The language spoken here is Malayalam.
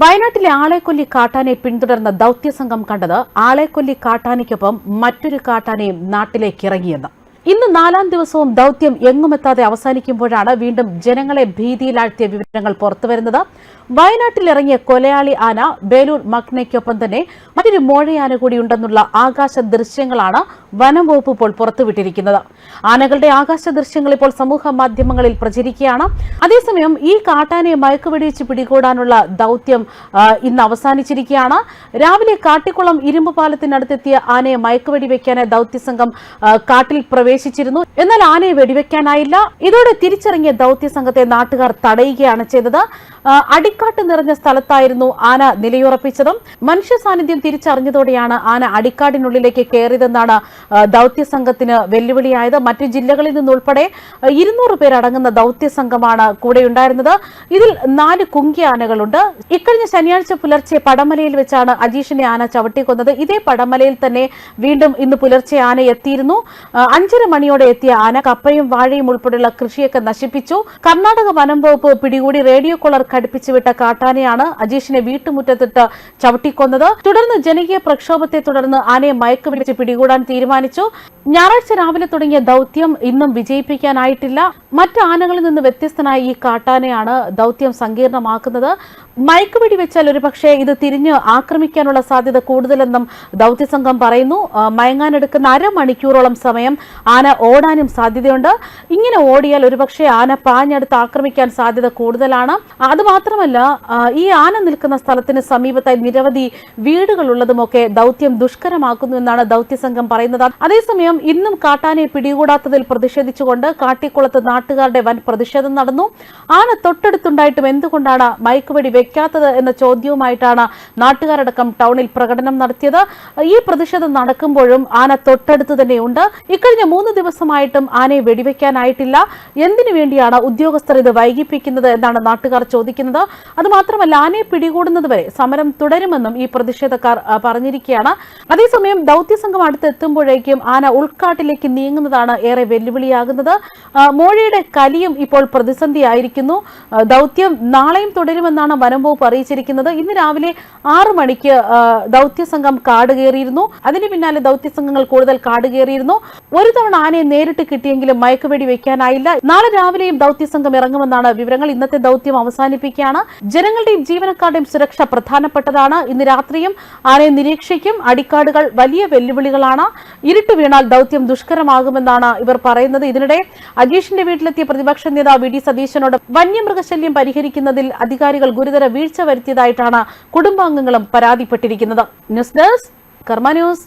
വയനാട്ടിലെ ആളെക്കൊല്ലി കാട്ടാനെ പിന്തുടർന്ന ദൌത്യസംഘം കണ്ടത് ആളെക്കൊല്ലി കാട്ടാനയ്ക്കൊപ്പം മറ്റൊരു കാട്ടാനയും നാട്ടിലേക്ക് ഇറങ്ങിയെന്ന്. ഇന്ന് നാലാം ദിവസവും ദൌത്യം എങ്ങുമെത്താതെ അവസാനിക്കുമ്പോഴാണ് വീണ്ടും ജനങ്ങളെ ഭീതിയിലാഴ്ത്തിയ വിവരങ്ങൾ പുറത്തുവരുന്നത്. വയനാട്ടിലിറങ്ങിയ കൊലയാളി ആന ബേലൂർ മക്നയ്ക്കൊപ്പം തന്നെ മറ്റൊരു മോഴയാന കൂടിയുണ്ടെന്നുള്ള ആകാശ ദൃശ്യങ്ങളാണ് വനം വകുപ്പ് ഇപ്പോൾ പുറത്തുവിട്ടിരിക്കുന്നത്. ആനകളുടെ ആകാശ ദൃശ്യങ്ങൾ ഇപ്പോൾ സമൂഹ മാധ്യമങ്ങളിൽ പ്രചരിക്കുകയാണ്. അതേസമയം ഈ കാട്ടാനയെ മയക്കുവെടിവെച്ച് പിടികൂടാനുള്ള ദൌത്യം ഇന്ന് അവസാനിച്ചിരിക്കുകയാണ്. രാവിലെ കാട്ടിക്കുളം ഇരുമ്പ് പാലത്തിനടുത്തെത്തിയ ആനയെ മയക്കുവെടി വെക്കാനായി ദൌത്യസംഘം കാട്ടിൽ പ്രവേശിച്ചിരുന്നു. എന്നാൽ ആനയെ വെടിവെക്കാനായില്ല. ഇതോടെ തിരിച്ചിറങ്ങിയ ദൌത്യസംഘത്തെ നാട്ടുകാർ തടയുകയാണ് ചെയ്തത്. അടിക്കാട്ട് നിറഞ്ഞ സ്ഥലത്തായിരുന്നു ആന നിലയുറപ്പിച്ചതും. മനുഷ്യ സാന്നിധ്യം തിരിച്ചറിഞ്ഞതോടെയാണ് ആന അടിക്കാടിനുള്ളിലേക്ക് കയറിയതെന്നാണ് ആ, ദൌത്യസംഘത്തിന് വെല്ലുവിളിയായത് മറ്റു ജില്ലകളിൽ നിന്നുൾപ്പെടെ ഇരുന്നൂറ് പേരടങ്ങുന്ന ദൌത്യസംഘമാണ് കൂടെയുണ്ടായിരുന്നത് ഇതിൽ നാല് കുങ്കിയാനകളുണ്ട് ഇക്കഴിഞ്ഞ ശനിയാഴ്ച പുലർച്ചെ പടമലയിൽ വെച്ചാണ് അജീഷിനെ ആന ചവിട്ടിക്കൊന്നത്. ഇതേ പടമലയിൽ തന്നെ വീണ്ടും ഇന്ന് പുലർച്ചെ ആന എത്തിയിരുന്നു. അഞ്ചര മണിയോടെ എത്തിയ ആന കപ്പയും വാഴയും ഉൾപ്പെടെയുള്ള കൃഷിയൊക്കെ നശിപ്പിച്ചു. കർണാടക വനം വകുപ്പ് പിടികൂടി റേഡിയോ കോളർ ഘടിപ്പിച്ചുവിട്ട കാട്ടാനയാണ് അജീഷിനെ വീട്ടുമുറ്റത്തിട്ട് ചവിട്ടിക്കൊന്നത്. തുടർന്ന് ജനകീയ പ്രക്ഷോഭത്തെ തുടർന്ന് ആനയെ മയക്കുപിടിച്ച് പിടികൂടാൻ പിടികൂടാൻ തീരുമാനിച്ചു. ഞായറാഴ്ച രാവിലെ തുടങ്ങിയ ദൌത്യം ഇന്നും വിജയിപ്പിക്കാനായിട്ടില്ല. മറ്റ് ആനകളിൽ നിന്ന് വ്യത്യസ്തനായ ഈ കാട്ടാനയാണ് ദൗത്യം സങ്കീർണമാക്കുന്നത്. മയക്കുപിടി വെച്ചാൽ ഒരുപക്ഷെ ഇത് തിരിഞ്ഞ് ആക്രമിക്കാനുള്ള സാധ്യത കൂടുതലെന്നും ദൌത്യസംഘം പറയുന്നു. മയങ്ങാനെടുക്കുന്ന അരമണിക്കൂറോളം സമയം ആന ഓടാനും സാധ്യതയുണ്ട്. ഇങ്ങനെ ഓടിയാൽ ഒരുപക്ഷെ ആന പാഞ്ഞെടുത്ത് ആക്രമിക്കാൻ സാധ്യത കൂടുതലാണ്. അതുമാത്രമല്ല ഈ ആന നിൽക്കുന്ന സ്ഥലത്തിന് സമീപത്തായി നിരവധി വീടുകളുള്ളതുമൊക്കെ ദൗത്യം ദുഷ്കരമാക്കുന്നു എന്നാണ് ദൗത്യസംഘം പറയുന്നത്. അതേസമയം ഇന്നും കാട്ടാനയെ പിടികൂടാത്തതിൽ പ്രതിഷേധിച്ചുകൊണ്ട് കാട്ടിക്കുളത്ത് നാട്ടുകാരുടെ വൻ പ്രതിഷേധം നടന്നു. ആന തൊട്ടടുത്തുണ്ടായിട്ടും എന്തുകൊണ്ടാണ് മയക്കുവെടി വെക്കാത്തത് എന്ന ചോദ്യവുമായിട്ടാണ് നാട്ടുകാരടക്കം ടൗണിൽ പ്രകടനം നടത്തിയത്. ഈ പ്രതിഷേധം നടക്കുമ്പോഴും ആന തൊട്ടടുത്ത് തന്നെയുണ്ട്. ഇക്കഴിഞ്ഞ മൂന്ന് ദിവസമായിട്ടും ആനയെ വെടിവെക്കാനായിട്ടില്ല. എന്തിനു വേണ്ടിയാണ് ഉദ്യോഗസ്ഥർ ഇത് വൈകിപ്പിക്കുന്നത് എന്നാണ് നാട്ടുകാർ ചോദിക്കുന്നത്. അതുമാത്രമല്ല ആനയെ പിടികൂടുന്നതുവരെ സമരം തുടരുമെന്നും ഈ പ്രതിഷേധക്കാർ പറഞ്ഞിരിക്കുകയാണ്. അതേസമയം ദൗത്യസംഘം അടുത്തെത്തുമ്പോഴേക്കും ആന ഉൾക്കാട്ടിലേക്ക് നീങ്ങുന്നതാണ് ഏറെ വെല്ലുവിളിയാകുന്നത്. ആ, മോഴയുടെ കലിയും ഇപ്പോൾ പ്രതിസന്ധിയായിരിക്കുന്നു. ദൗത്യം നാളെയും തുടരുമെന്നാണ് വനം വകുപ്പ് അറിയിച്ചിരിക്കുന്നത്. ഇന്ന് രാവിലെ ആറ് മണിക്ക് ദൗത്യ സംഘം കാട് കയറിയിരുന്നു. അതിന് പിന്നാലെ ദൗത്യ സംഘങ്ങൾ കൂടുതൽ കാട് കയറിയിരുന്നു. ഒരു തവണ ആനയെ നേരിട്ട് കിട്ടിയെങ്കിലും മയക്കുവെടി വെക്കാനായില്ല. നാളെ രാവിലെയും ദൗത്യ സംഘം ഇറങ്ങുമെന്നാണ് വിവരങ്ങൾ. ഇന്നത്തെ ദൗത്യം അവസാനിപ്പിക്കുകയാണ്. ജനങ്ങളുടെയും ജീവനക്കാരുടെയും സുരക്ഷ പ്രധാനപ്പെട്ടതാണ്. ഇന്ന് രാത്രിയും ആനയെ നിരീക്ഷിക്കും. അടിക്കാടുകൾ വലിയ വെല്ലുവിളികളാണ്. ഇരുട്ട് വീണാൽ ദൗത്യം ദുഷ്കരമാകുമെന്നാണ് ഇവർ പറയുന്നത്. ഇതിനിടെ അജീഷിന്റെ വീട്ടിലെത്തിയ പ്രതിപക്ഷ നേതാവ് വി ഡി സതീശനോട് വന്യമൃഗശല്യം പരിഹരിക്കുന്നതിൽ അധികാരികൾ ഗുരുതര വീഴ്ച വരുത്തിയതായിട്ടാണ് കുടുംബാംഗങ്ങളും പരാതിപ്പെട്ടിരിക്കുന്നത്. News desk Karma news.